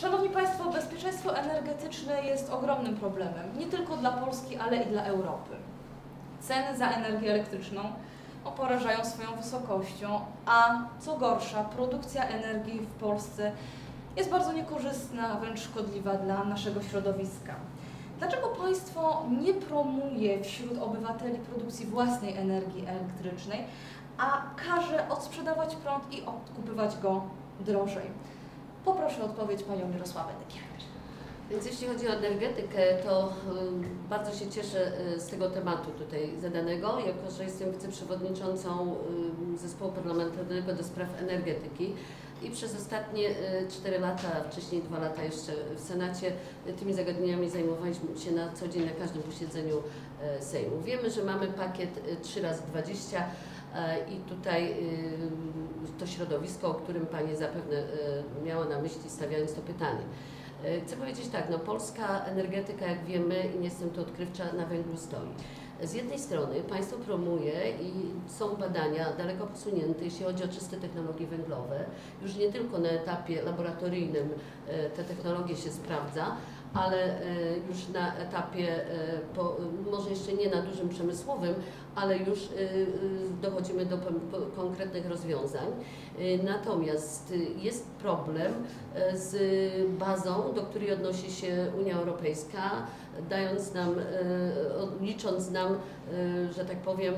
Szanowni Państwo, bezpieczeństwo energetyczne jest ogromnym problemem, nie tylko dla Polski, ale i dla Europy. Ceny za energię elektryczną no, porażają swoją wysokością, a co gorsza, produkcja energii w Polsce jest bardzo niekorzystna, wręcz szkodliwa dla naszego środowiska. Dlaczego państwo nie promuje wśród obywateli produkcji własnej energii elektrycznej, a każe odsprzedawać prąd i odkupywać go drożej? Poproszę o odpowiedź panią Mirosławę Nykiel. Więc jeśli chodzi o energetykę, to y, bardzo się cieszę y, z tego tematu tutaj zadanego, jako że jestem wiceprzewodniczącą y, zespołu parlamentarnego do spraw energetyki i przez ostatnie 4 lata, wcześniej 2 lata jeszcze w Senacie tymi zagadnieniami zajmowaliśmy się na co dzień na każdym posiedzeniu Sejmu. Wiemy, że mamy pakiet 3 razy 20 i tutaj to środowisko, o którym Pani zapewne miała na myśli stawiając to pytanie. E, chcę powiedzieć tak, no polska energetyka, jak wiemy, nie jestem tu odkrywcza, na węglu stoi. Z jednej strony państwo promuje i są badania daleko posunięte, jeśli chodzi o czyste technologie węglowe. Już nie tylko na etapie laboratoryjnym e, te technologie się sprawdza, ale e, już na etapie, może jeszcze nie na dużym przemysłowym, ale już dochodzimy do konkretnych rozwiązań. Natomiast jest problem z bazą, do której odnosi się Unia Europejska, dając nam, licząc nam, że tak powiem,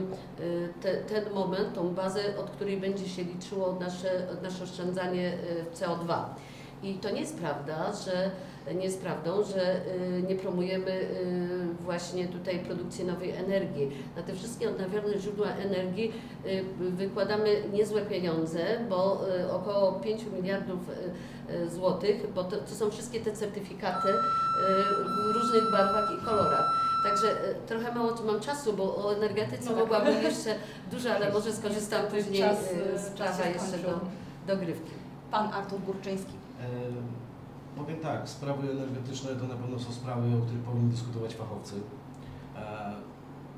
te, ten moment, tą bazę, od której będzie się liczyło nasze, nasze oszczędzanie CO2. I to nie jest prawda, że nie jest prawdą, że y, nie promujemy y, właśnie tutaj produkcji nowej energii. Na te wszystkie odnawialne źródła energii y, wykładamy niezłe pieniądze, bo około 5 miliardów złotych, bo to, to są wszystkie te certyfikaty w różnych barwach i kolorach. Także trochę mało mam czasu, bo o energetyce no, mogłabym jeszcze dużo, ale może skorzystam później z prawa jeszcze do dogrywki. Pan Artur Górczyński. Powiem tak, sprawy energetyczne to na pewno są sprawy, o których powinni dyskutować fachowcy. E,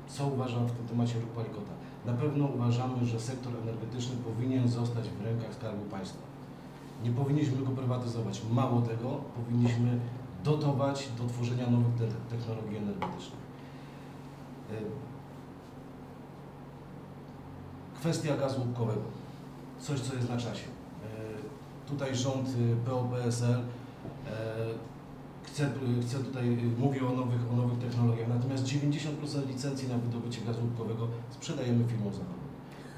co uważam w tym temacie ruch Palikota? Na pewno uważamy, że sektor energetyczny powinien zostać w rękach Skarbu Państwa. Nie powinniśmy go prywatyzować. Mało tego, powinniśmy dotować do tworzenia nowych te technologii energetycznych. E, kwestia gazu łupkowego. Coś, co jest na czasie. Tutaj rząd PO-PSL E, chcę, chcę tutaj, mówię o nowych, o nowych technologiach, natomiast 90% licencji na wydobycie gazu łupkowego sprzedajemy firmom zachodnim.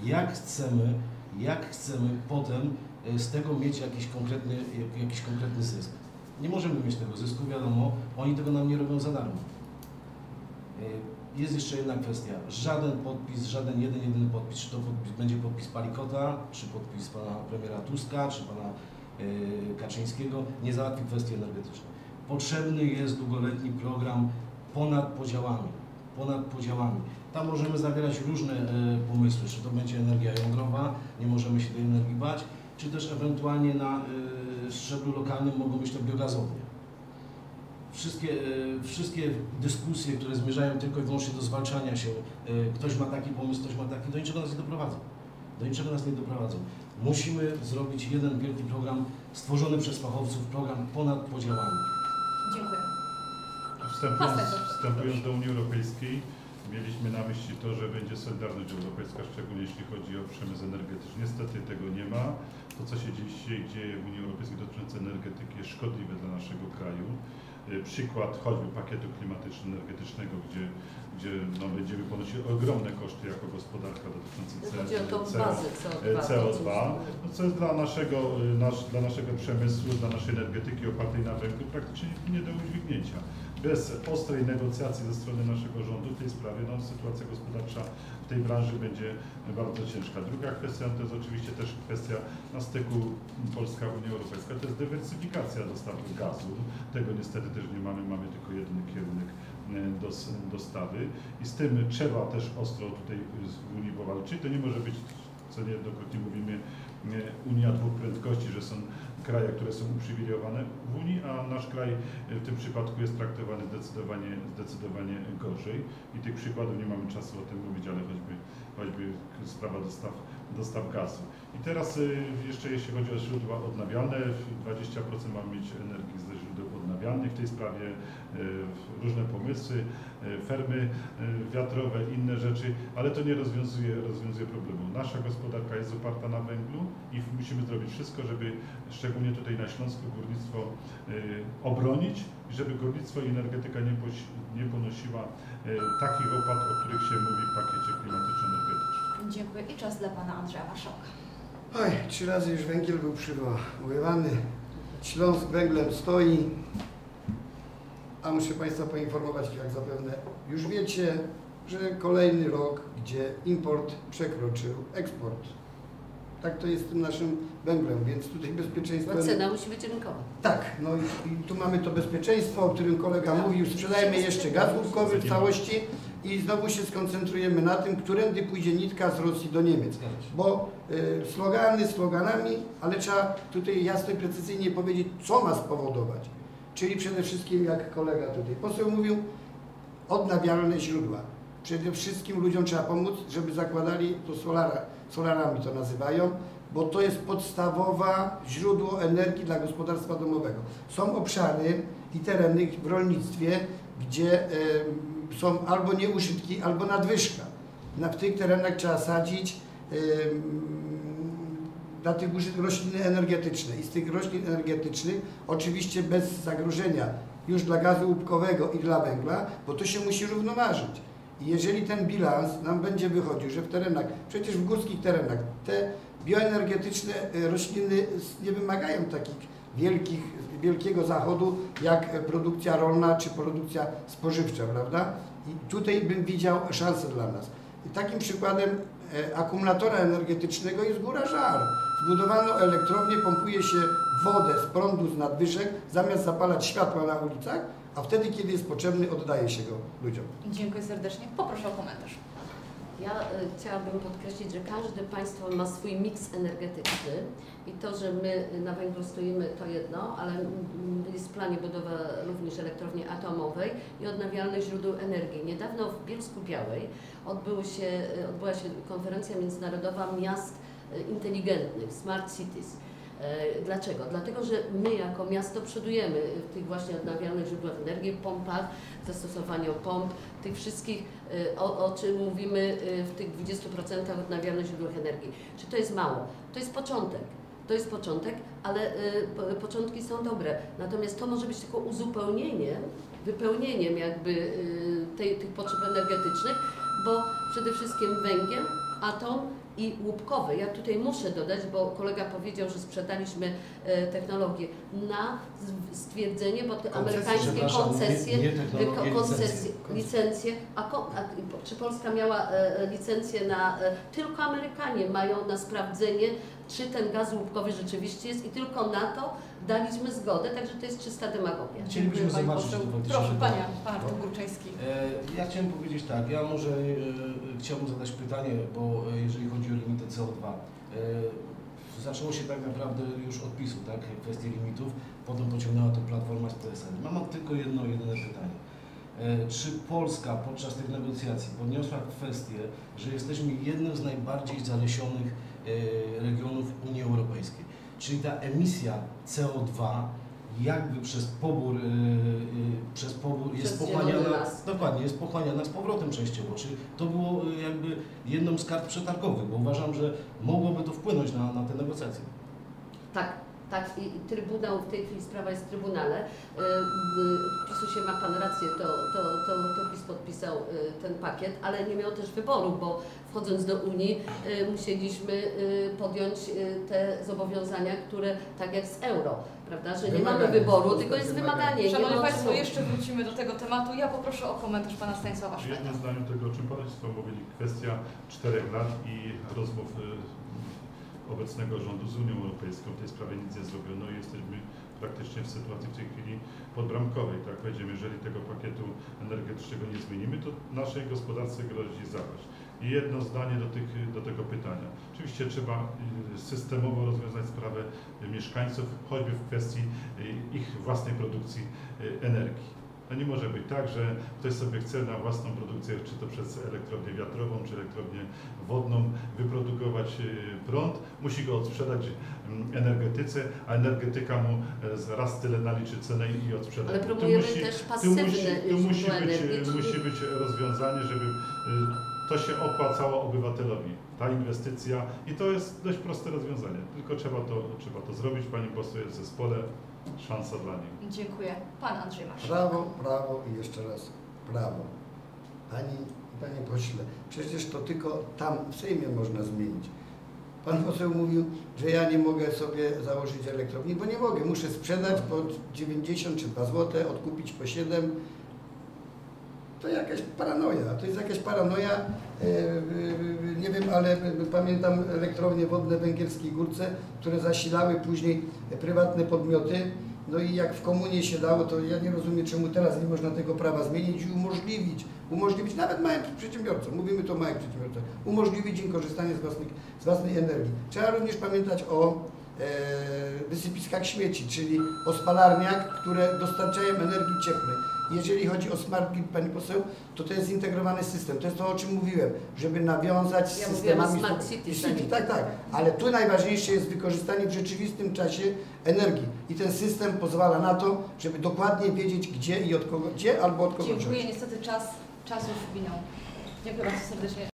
Jak chcemy, jak chcemy potem e, z tego mieć jakiś konkretny, jakiś konkretny zysk? Nie możemy mieć tego zysku, wiadomo, oni tego nam nie robią za darmo. E, jest jeszcze jedna kwestia. Żaden podpis, żaden jeden, jedyny podpis, czy to podpis, będzie podpis Palikota, czy podpis pana premiera Tuska, czy pana Y, Kaczyńskiego nie załatwi kwestii energetycznej. Potrzebny jest długoletni program ponad podziałami. Ponad podziałami. Tam możemy zawierać różne y, pomysły, czy to będzie energia jądrowa, nie możemy się tej energii bać, czy też ewentualnie na y, szczeblu lokalnym mogą być to biogazownie. Wszystkie, wszystkie dyskusje, które zmierzają tylko i wyłącznie do zwalczania się, ktoś ma taki pomysł, ktoś ma taki, do niczego nas nie doprowadzą. Do niczego nas nie doprowadzą. Musimy zrobić jeden wielki program stworzony przez fachowców, program ponad podziałami. Dziękuję. Wstępując, wstępując do Unii Europejskiej, mieliśmy na myśli to, że będzie Solidarność Europejska, szczególnie jeśli chodzi o przemysł energetyczny. Niestety tego nie ma. To, co się dzisiaj dzieje w Unii Europejskiej dotyczące energetyki jest szkodliwe dla naszego kraju. Y, przykład choćby pakietu klimatyczno-energetycznego, gdzie gdzie no, będziemy ponosić ogromne koszty jako gospodarka dotyczące CO2, no, co jest dla naszego, nasz, dla naszego przemysłu, dla naszej energetyki opartej na węglu praktycznie nie do udźwignięcia. Bez ostrej negocjacji ze strony naszego rządu w tej sprawie no, sytuacja gospodarcza w tej branży będzie bardzo ciężka. Druga kwestia to jest oczywiście też kwestia na styku Polska-Unia Europejska, to jest dywersyfikacja dostaw gazu. Tego niestety też nie mamy, mamy tylko jeden kierunek E, dostawy i z tym trzeba też ostro tutaj w Unii powalczyć. To nie może być, co niejednokrotnie mówimy, Unia dwóch prędkości, że są krajach, które są uprzywilejowane w Unii, a nasz kraj w tym przypadku jest traktowany zdecydowanie, zdecydowanie gorzej. I tych przykładów nie mamy czasu o tym mówić, ale choćby, choćby sprawa dostaw, dostaw gazu. I teraz y, jeszcze jeśli chodzi o źródła odnawialne, 20% mamy mieć energii ze źródeł odnawialnych. W tej sprawie y, różne pomysły, y, fermy wiatrowe, inne rzeczy, ale to nie rozwiązuje, rozwiązuje problemu. Nasza gospodarka jest oparta na węglu i musimy zrobić wszystko, żeby szczególnie tutaj na Śląsku górnictwo y, obronić i żeby górnictwo i energetyka nie, ponosiła y, takich opłat, o których się mówi w pakiecie klimatyczno-energetycznym. Dziękuję. I czas dla pana Andrzeja Marszałka. Oj, trzy razy już węgiel był przywoływany. Śląsk węglem stoi. A muszę Państwa poinformować, jak zapewne już wiecie, że kolejny rok, gdzie import przekroczył eksport. Tak to jest z tym naszym węglem, więc tutaj bezpieczeństwo... Bo cena musi być rynkowa. Tak, no i, i tu mamy to bezpieczeństwo, o którym kolega mówił. Sprzedajemy jeszcze gaz łupkowy w całości i znowu się skoncentrujemy na tym, którędy pójdzie nitka z Rosji do Niemiec. Bo y, slogany sloganami, ale trzeba tutaj jasno i precyzyjnie powiedzieć, co ma spowodować. Czyli przede wszystkim, jak kolega tutaj poseł mówił, odnawialne źródła. Przede wszystkim ludziom trzeba pomóc, żeby zakładali to solara, solarami to nazywają, bo to jest podstawowa źródło energii dla gospodarstwa domowego. Są obszary i tereny w rolnictwie, gdzie em, są albo nieużytki, albo nadwyżka. Na, tych terenach trzeba sadzić dla tych użytków rośliny energetyczne i z tych roślin energetycznych oczywiście bez zagrożenia już dla gazu łupkowego i dla węgla, bo to się musi równoważyć. I jeżeli ten bilans nam będzie wychodził, że w terenach, przecież w górskich terenach te bioenergetyczne e, rośliny nie wymagają takich wielkich, wielkiego zachodu jak produkcja rolna czy produkcja spożywcza, prawda? I tutaj bym widział szansę dla nas. I takim przykładem e, akumulatora energetycznego jest Góra Żar. Zbudowano elektrownię, pompuje się wodę z prądu z nadwyżek, zamiast zapalać światła na ulicach, a wtedy, kiedy jest potrzebny, oddaje się go ludziom. Dziękuję serdecznie. Poproszę o komentarz. Ja y, chciałabym podkreślić, że każde państwo ma swój miks energetyczny i to, że my na węglu stoimy to jedno, ale jest w planie budowa również elektrowni atomowej i odnawialnych źródeł energii. Niedawno w Bielsku Białej się, y, odbyła się konferencja międzynarodowa miast y, inteligentnych, Smart Cities. E, Dlaczego? Dlatego, że my jako miasto przodujemy w tych właśnie odnawialnych źródłach energii, pompach, zastosowaniu pomp, tych wszystkich, y, o, o czym mówimy y, w tych 20% odnawialnych źródłach energii. Czy to jest mało? To jest początek. To jest początek, ale po- początki są dobre. Natomiast to może być tylko uzupełnieniem, wypełnieniem jakby tej, tych potrzeb energetycznych, bo przede wszystkim węgiel, atom i łupkowy. Ja tutaj muszę dodać, bo kolega powiedział, że sprzedaliśmy e, technologię na stwierdzenie, bo te Koncesje, amerykańskie koncesje, nie, nie koncesje, licencje. licencje, a, a czy Polska miała e, licencję na, e, tylko Amerykanie mają na sprawdzenie, czy ten gaz łupkowy rzeczywiście jest i tylko na to daliśmy zgodę, także to jest czysta demagogia. Chcielibyśmy zobaczyć poseł. Proszę, panie, pan Artur Górczyński. E, Ja chciałem powiedzieć tak, ja może e, chciałbym zadać pytanie, bo e, jeżeli chodzi o limity CO2, e, zaczęło się tak naprawdę już od PiSu, tak, kwestii limitów, potem pociągnęła to Platforma z. Mam tylko jedno, jedyne pytanie. E, Czy Polska podczas tych negocjacji podniosła kwestię, że jesteśmy jednym z najbardziej zalesionych e, regionów Unii Europejskiej? Czyli ta emisja CO2 jakby przez pobór, e, przez pobór jest Przez pochłaniana, zielony las. dokładnie, jest pochłaniana z powrotem częściowo. Czy to było e, jakby jedną z kart przetargowych, bo uważam, że mogłoby to wpłynąć na, na te negocjacje. Tak, tak i Trybunał, w tej chwili sprawa jest w Trybunale. Y, y, PiSu się ma Pan rację, to, to, to, to PiS podpisał y, ten pakiet, ale nie miał też wyboru, bo wchodząc do Unii musieliśmy podjąć te zobowiązania, które tak jak z euro, prawda, że nie mamy wyboru, tylko jest wymaganie. wymaganie. nie Szanowni Państwo, jeszcze wrócimy do tego tematu. Ja poproszę o komentarz pana Stanisława W Szweda. jednym zdaniu tego, o czym Państwo mówili, kwestia czterech lat i rozmów obecnego rządu z Unią Europejską. W tej sprawie nic nie zrobiono i jesteśmy praktycznie w sytuacji w tej chwili podbramkowej. Tak powiedziałem, jeżeli tego pakietu energetycznego nie zmienimy, to naszej gospodarce grozi zapaść. I jedno zdanie do, tych, do tego pytania. Oczywiście trzeba y, systemowo rozwiązać sprawę mieszkańców, choćby w kwestii y, ich własnej produkcji y, energii. To nie może być tak, że ktoś sobie chce na własną produkcję, czy to przez elektrownię wiatrową, czy elektrownię wodną, wyprodukować y, prąd, musi go odsprzedać mm, energetyce, a energetyka mu e, raz tyle naliczy cenę i odsprzeda. Ale Tu próbujemy musi- też tu pasywne musi, tu musi, być, czyli musi być rozwiązanie, żeby y, to się opłacało obywatelowi, ta inwestycja i to jest dość proste rozwiązanie, tylko trzeba to, trzeba to zrobić. Pani poseł jest w zespole, szansa dla niej. Dziękuję. Pan Andrzej Masz. Prawo, prawo i jeszcze raz prawo. Pani, panie pośle, przecież to tylko tam w Sejmie można zmienić. Pan poseł mówił, że ja nie mogę sobie założyć elektrowni, bo nie mogę. Muszę sprzedać po 90 czy 2 zł, odkupić po 7. To jakaś paranoja. To jest jakaś paranoja. E, e, nie wiem, ale pamiętam elektrownie wodne Węgierskiej Górce, które zasilały później prywatne podmioty. No i jak w komunie się dało, to ja nie rozumiem, czemu teraz nie można tego prawa zmienić i umożliwić, umożliwić nawet małym przedsiębiorcom, mówimy tu o małych przedsiębiorcach, umożliwić im korzystanie z, własnych, z własnej energii. Trzeba również pamiętać o wysypiskach śmieci, czyli o spalarniach, które dostarczają energii cieplnej. Jeżeli chodzi o smart grid, pani poseł, to to jest zintegrowany system. To jest to, o czym mówiłem, żeby nawiązać z Ja systemami... smart city, City, tak, tak. Ale tu najważniejsze jest wykorzystanie w rzeczywistym czasie energii. I ten system pozwala na to, żeby dokładnie wiedzieć, gdzie i od kogo, gdzie albo od kogo Dziękuję. wziąć. Niestety czas, czas już minął. Dziękuję bardzo serdecznie.